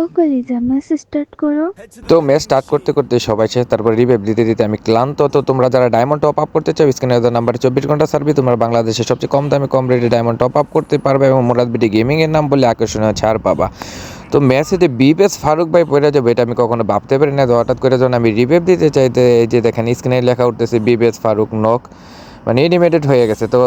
ও কলিজা match start করো। তো ম্যাচ স্টার্ট করতে করতে সবাই শেষ তারপর রিভাইভ দিতে দিতে আমি ক্লান্ত। তো তোমরা যারা ডায়মন্ড টপ আপ করতে চাও স্ক্রিনে নাম্বারে চব্বিশ ঘণ্টা সার্ভিস তোমরা বাংলাদেশের সবচেয়ে কম দামে কম রেটে ডায়মন্ড টপ আপ করতে পারবে এবং মুরাদ বিডি গেমিং এর নাম বলে আকর্ষণীয় ছাড় পাবা। তো ম্যাচে যে বিবেস ফারুক ভাই পড়ে যাবে এটা আমি কখনো ভাবতে পারি না। তো হঠাৎ করে যখন আমি রিভাইভ দিতে চাইতে এই যে দেখেন স্ক্রিনে লেখা উঠতেছে বিবেস ফারুক নক মানে এনিমেটেড হয়ে গেছে তো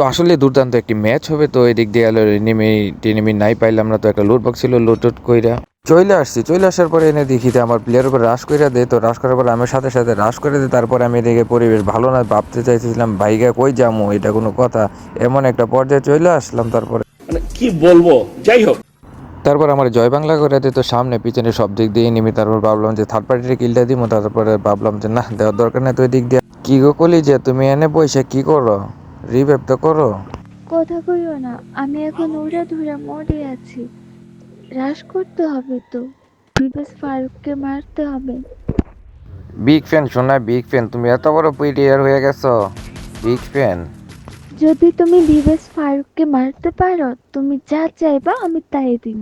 তো আসলে দুর্দান্ত একটি ম্যাচ হবে। তো এদিক দিয়ে গেল এনিমি টেনিমি নাই পাইলাম না তো একটা লুট বক্স ছিল লুট টুট কইরা চলে আসছি। চলে আসার পরে এনে দেখি যে আমার প্লেয়ার উপর রাশ করে দেয়। তো রাশ করার পর আমি সাথে সাথে রাশ করে দিই তারপরে আমি এদিকে পরিবেশ ভালো না ভাবতে চাইছিলাম ভাইগা কই যামু? এটা কোনো কথা। এমন একটা পর্যায়ে চলে আসলাম তারপরে। মানে কি বলব? যাই হোক। তারপর আমার জয় বাংলা করে দিত সামনে পিছনে সব দিক দিয়ে নিমি তারপর ভাবলাম যে থার্ড পার্টির কিলটা দিব তারপরে ভাবলাম যে না দেওয়ার দরকার নেই। তো ওই দিক দিয়ে কি গো কলি যে তুমি এনে পয়সা কি করো? রিভেপ তো করো। কথা কইও না আমি এখন উড়ে ধরে মরে আছি। রাশ করতে হবে তো বিবেশ ফারুককে মারতে হবে। বিগ ফ্যান শোনা বিগ ফ্যান তুমি এত বড় প্লেয়ার হয়ে গেছো। বিগ ফ্যান যদি তুমি বিবেশ ফারুককে মারতে পারো তুমি যা চাইবা আমি তাই দিব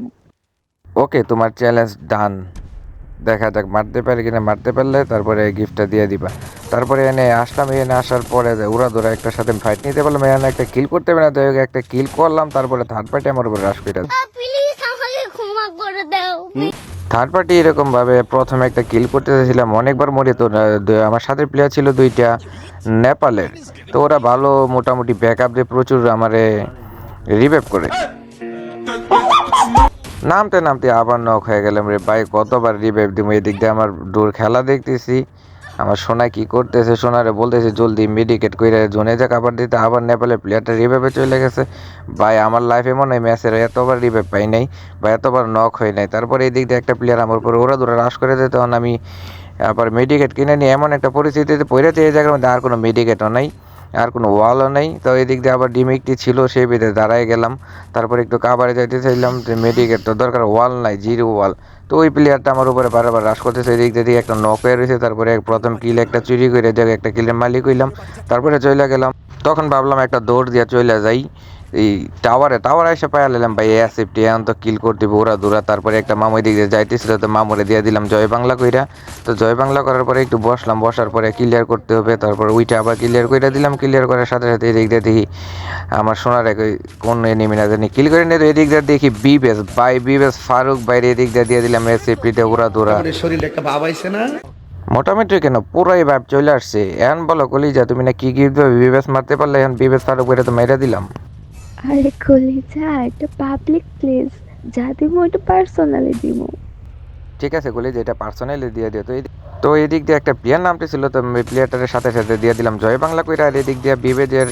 ওকে তোমার চ্যালেঞ্জ ডান দেখা যাক মারতে পারি কিনা মারতে পারলে তারপরে গিফটটা দিয়ে দিবা। তারপরে এনে আসলাম এনে আসার পরে উড়া ধরা একটা সাথে ফাইট নিতে পারলাম এখানে একটা কিল করতে পারে না তো একটা কিল করলাম তারপরে থার্ড পার্টি আমার উপর রাশ করে থার্ড পার্টি এরকম ভাবে প্রথমে একটা কিল করতে চাইছিলাম অনেকবার মরে তো আমার সাথে প্লেয়ার ছিল দুইটা নেপালের। তো ওরা ভালো মোটামুটি ব্যাকআপ দিয়ে প্রচুর আমারে রিভাইভ করে। নামতে নামতে আবার নক হয়ে গেলাম রে ভাই, কতবার রিভাইভ দিব এদিক দিয়ে আমার দূর খেলা দেখতেছি। আমার সোনা কি করতেছে? সোনারে বলতেছে, জলদি মেডিকেট করে জোনে যাক, আবার দিতে, আবার নেপালের প্লেয়ারটা রিভাইভে চলে গেছে। ভাই, আমার লাইফে মনে হয় ম্যাচের এতবার রিভাইভ পাই নাই বা এতবার নক হয় নাই। তারপরে দিক দিয়ে একটা প্লেয়ার আমার উপরে ওরা দূরে রাশ করে দিতে তখন আমি আবার মেডিকেট কিনে নিয়ে এমন একটা পরিস্থিতিতে পড়েছে এই জায়গার মধ্যে আর কোনো মেডিকেটও নাই। আর কোনো ওয়ালও নেই। তো এদিক দিক দিয়ে আবার ডিমিকটি ছিল, সেই বেঁধে দাঁড়ায় গেলাম। তারপরে একটু কাবারে যাইতে চাইলাম, যে মেডিকেট তো দরকার, ওয়াল নাই, জিরো ওয়াল। তো ওই প্লেয়ারটা আমার উপরে বারবার রাশ করতেছে, এদিক দিক দিয়ে দিয়ে একটা নক হয়ে রয়েছে, তারপরে প্রথম কিল একটা চুরি করে দেখ একটা কিলের মালিক হইলাম। তারপরে চলে গেলাম। তখন ভাবলাম একটা দৌড় দিয়ে চলে যাই। এই টাওয়ারে টাওয়ারে এসে পায়া নিলাম ভাই এসিফটি এখন তো কিল করতে ওরা দূরা তারপরে একটা মামুই দিক দিয়ে যাইতেছিল তো মামুরে দিয়ে দিলাম জয় বাংলা কইরা। তো জয় বাংলা করার পরে একটু বসলাম বসার পরে ক্লিয়ার করতে হবে তারপর ওইটা আবার ক্লিয়ার করে দিলাম ক্লিয়ার করার সাথে সাথে এদিক দিয়ে দেখি আমার সোনার এক কোন এনিমি না জানি কিল করে নিয়ে তো এদিক দিয়ে দেখি বিবেস বাই বিবেস ফারুক বাইরে এদিক দিয়ে দিয়ে দিলাম এসিফটিতে ওরা দূরা। শরীরে একটা ভাব আইছে না? মোটামুটি কেন পুরাই ভাব চলে আসছে। এখন বলো কলিজা তুমি না কি গিফট দেবে বিবেস মারতে পারলে এখন বিবেস ফারুক বাইরে তো মেরে দিলাম। আরে কলিজা এটা পাবলিক প্লেস যা দিব এটা পার্সোনালি দিব ঠিক আছে যে, এটা পার্সোনালি দিয়ে দিও। তো এই তো এদিক দিয়ে একটা প্লেয়ার নামটি ছিল, তো প্লেয়ারটার সাথে সাথে দিয়ে দিলাম। জয় বাংলা কইরা আর এদিক দিয়ে বিবেদের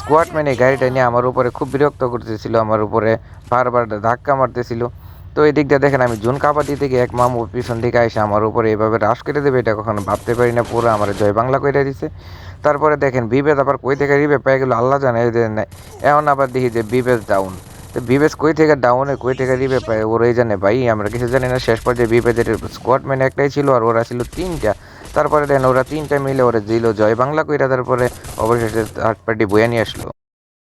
স্কোয়াড এই গাড়িটা নিয়ে আমার উপরে খুব বিরক্ত করতেছিল, আমার উপরে বারবার ধাক্কা মারতেছিল। তো এদিক দিয়ে দেখেন, আমি জুন কাপা থেকে এক মামু পিছন দিকে এসে আমার উপরে এভাবে রাশ করে দেবে, এটা কখনো ভাবতে পারি না, পুরো আমার জয় বাংলা কইরা দিছে। তারপরে দেখেন, বিবেদ আবার কই থেকে রিবে পেয়ে গেল, আল্লাহ জানে, এই এখন আবার দেখি যে বিবেদ ডাউন তো বিবেশ কই থেকে ডাউনে কই থেকে রিবে পায় ওরাই জানে ভাই, আমরা কিছু জানি না, শেষ পর্যায়ে বিবেদের স্কোয়াড ম্যান একটাই ছিল আর ওরা ছিল তিনটা। তারপরে দেন ওরা তিনটা মিলে ওরা দিল জয় বাংলা কইরা, তারপরে অবশেষে থার্ড পার্টি বয়ে নিয়ে আসলো।